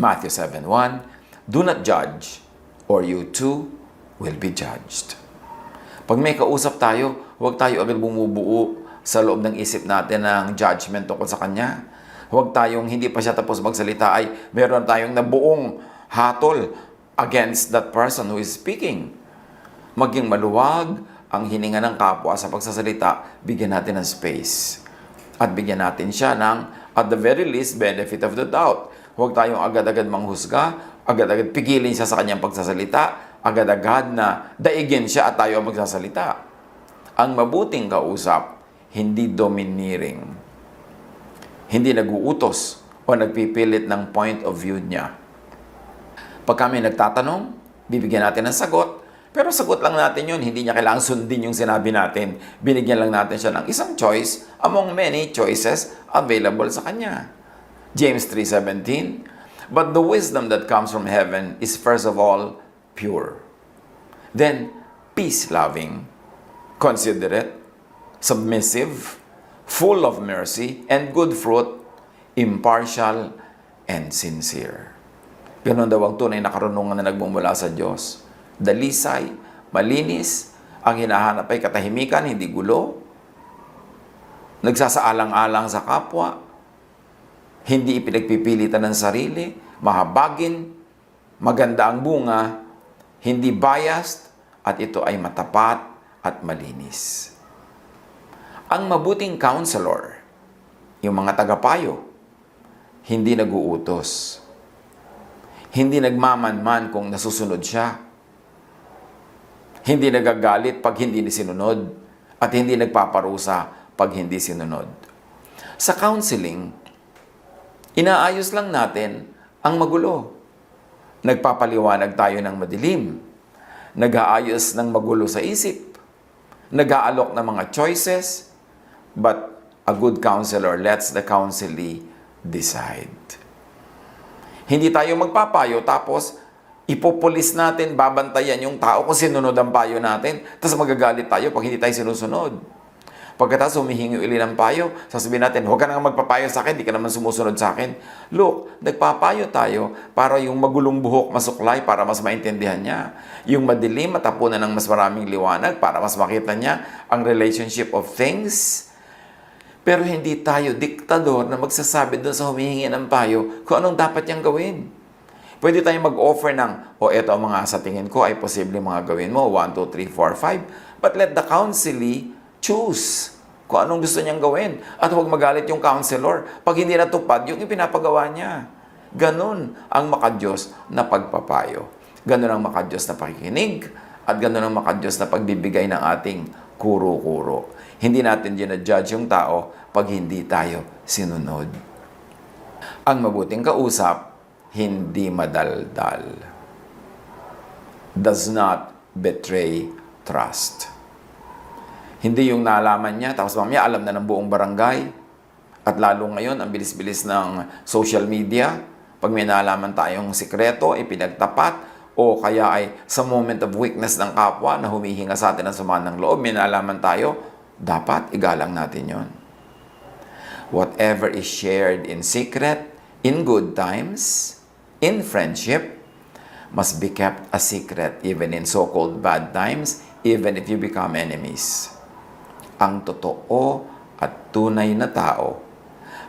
Matthew 7.1, Do not judge, or you too will be judged. Pag may kausap tayo, huwag tayo agad bumubuo sa loob ng isip natin ng judgment tungkol sa Kanya. Huwag tayong hindi pa siya tapos magsalita ay meron tayong nabuong hatol against that person who is speaking. Maging maluwag ang hininga ng kapwa sa pagsasalita, bigyan natin ng space. At bigyan natin siya ng, at the very least, benefit of the doubt. Huwag tayong agad-agad manghusga, agad-agad pigilin siya sa kanyang pagsasalita, agad-agad na daigin siya at tayo ang magsasalita. Ang mabuting kausap, hindi domineering. Hindi naguutos o nagpipilit ng point of view niya. Pag kami nagtatanong, bibigyan natin ng sagot, pero sagot lang natin yun, hindi niya kailangang sundin yung sinabi natin. Binigyan lang natin siya ng isang choice among many choices available sa kanya. James 3.17 But the wisdom that comes from heaven is first of all pure. Then, peace-loving, considerate, submissive, full of mercy and good fruit, impartial, and sincere. Ganon daw ang tunay na karunungan na nagmumula sa Diyos. Dalisay, malinis, ang hinahanap ay katahimikan, hindi gulo. Nagsasaalang-alang sa kapwa, hindi ipinagpipilitan ng sarili, mahabagin, maganda ang bunga, hindi biased, at ito ay matapat at malinis. Ang mabuting counselor, yung mga tagapayo, hindi naguutos. Hindi nagmamanman kung nasusunod siya. Hindi nagagalit pag hindi sinunod at hindi nagpaparusa pag hindi sinunod. Sa counseling, inaayos lang natin ang magulo. Nagpapaliwanag tayo ng madilim. Nag-aayos ng magulo sa isip. Nag-aalok ng mga choices. But a good counselor lets the counselee decide. Hindi tayo magpapayo tapos ipopulis natin, babantayan yung tao kung sinunod ang payo natin. Tapos magagalit tayo pag hindi tayo sinusunod. Pagkatapos humihingi uli ng payo, sasabihin natin, huwag ka nang magpapayo sa akin, di ka naman sumusunod sa akin. Look, nagpapayo tayo para yung magulong buhok masuklay para mas maintindihan niya. Yung madilim matapunan ng mas maraming liwanag para mas makita niya ang relationship of things. Pero hindi tayo diktador na magsasabi doon sa humihingi ng payo kung anong dapat niyang gawin. Pwede tayong mag-offer ng, o eto ang mga sa tingin ko ay posible mga gawin mo, 1, 2, 3, 4, 5. But let the counselee choose kung anong gusto niyang gawin. At huwag magalit yung counselor pag hindi natupad yung ipinapagawa niya. Ganon ang makadiyos na pagpapayo. Ganon ang makadiyos na pakikinig. At ganon ang makadiyos na pagbibigay ng ating kuro-kuro. Hindi natin judge yung tao pag hindi tayo sinunod. Ang mabuting kausap, hindi madaldal. Does not betray trust. Hindi yung nalaman niya, tapos mamaya alam na ng buong barangay. At lalo ngayon, ang bilis-bilis ng social media, pag may nalaman tayong sikreto, ipinagtapat, o kaya ay sa moment of weakness ng kapwa na humihinga sa atin ng sama ng loob, may nalaman tayo, dapat igalang natin yon. Whatever is shared in secret, in good times, in friendship, must be kept a secret even in so-called bad times, even if you become enemies. Ang totoo at tunay na tao,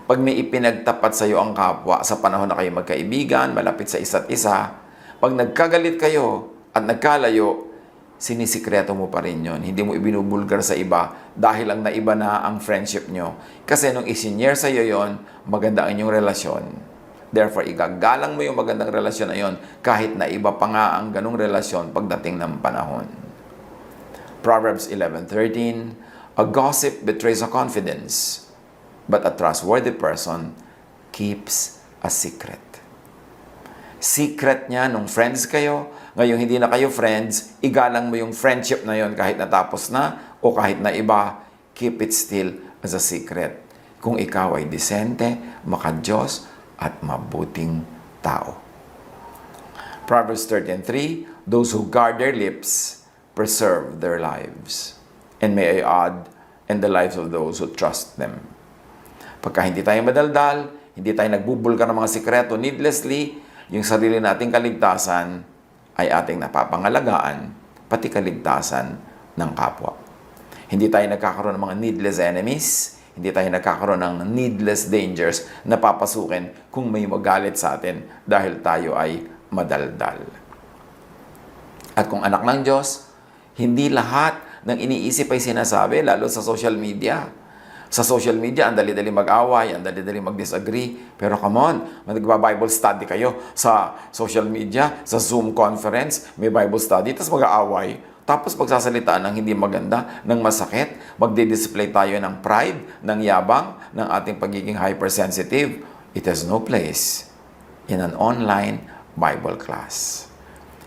pag may ipinagtapat sa iyo ang kapwa sa panahon na kayo magkaibigan, malapit sa isa't isa, pag nagkagalit kayo at nagkalayo, sinisikreto mo pa rin yon. Hindi mo ibinubulgar sa iba dahil lang naiba na ang friendship nyo. Kasi nung isinyer sa iyo yon, maganda ang inyong relasyon. Therefore, igagalang mo yung magandang relasyon na yon kahit na iba pa nga ang ganong relasyon pagdating ng panahon. Proverbs 11.13 A gossip betrays a confidence, but a trustworthy person keeps a secret. Secret niya nung friends kayo, ngayon hindi na kayo friends, igalang mo yung friendship na yon kahit natapos na o kahit na iba, keep it still as a secret. Kung ikaw ay disente, makadiyos, at mabuting tao. Proverbs 13.3 Those who guard their lips preserve their lives. And may I add, and the lives of those who trust them. Pagka hindi tayo madaldal, hindi tayo nagbubulgar ng mga sikreto needlessly, yung sarili nating kaligtasan ay ating napapangalagaan, pati kaligtasan ng kapwa. Hindi tayo nagkakaroon ng mga needless enemies, hindi tayo nagkakaroon ng needless dangers na papasukin kung may magalit sa atin dahil tayo ay madaldal. At kung anak ng Diyos, hindi lahat ng iniisip ay sinasabi, lalo sa social media. Sa social media, ang dali-dali mag-away, ang dali-dali mag-disagree. Pero come on, nagba-Bible study kayo sa social media, sa Zoom conference, may Bible study, tapos mag-aaway. Tapos pagsasalitaan ng hindi maganda, ng masakit, magdi-display tayo ng pride, ng yabang, ng ating pagiging hypersensitive. It has no place in an online Bible class.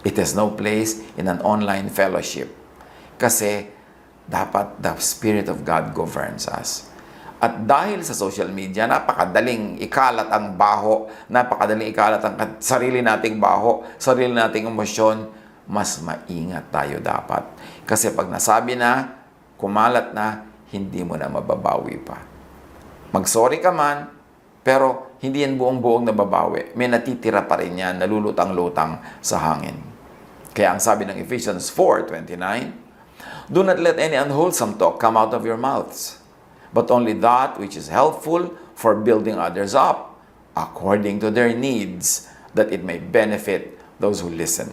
It has no place in an online fellowship. Kasi dapat the Spirit of God governs us. At dahil sa social media, napakadaling ikalat ang baho, napakadaling ikalat ang sarili nating baho, sarili nating emosyon, mas maingat tayo dapat. Kasi pag nasabi na, kumalat na, hindi mo na mababawi pa. Mag-sorry ka man, pero hindi yan buong-buong nababawi. May natitira pa rin yan, nalulutang-lutang sa hangin. Kaya ang sabi ng Ephesians 4.29, Do not let any unwholesome talk come out of your mouths, but only that which is helpful for building others up, according to their needs, that it may benefit those who listen.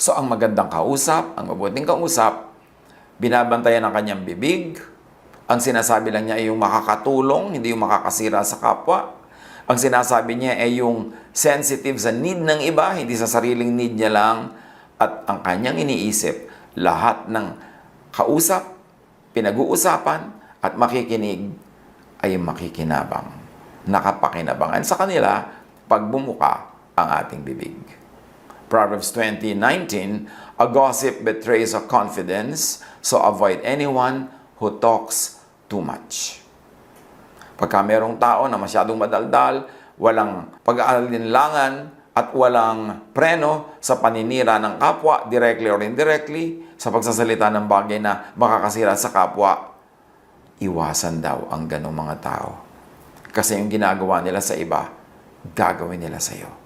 So ang magandang kausap, ang mabuting kausap, binabantayan ang kanyang bibig, ang sinasabi lang niya ay yung makakatulong, hindi yung makakasira sa kapwa. Ang sinasabi niya ay yung sensitive sa need ng iba, hindi sa sariling need niya lang. At ang kanyang iniisip, lahat ng kausap, pinag-uusapan, at makikinig ay makikinabang. Nakapakinabangan sa kanila pag bumuka ang ating bibig. Proverbs 20:19, A gossip betrays a confidence, so avoid anyone who talks too much. Pagka merong tao na masyadong madaldal, walang pag-aalinlangan at walang preno sa paninira ng kapwa, directly or indirectly, sa pagsasalita ng bagay na makakasira sa kapwa, iwasan daw ang ganong mga tao. Kasi yung ginagawa nila sa iba, gagawin nila sa iyo.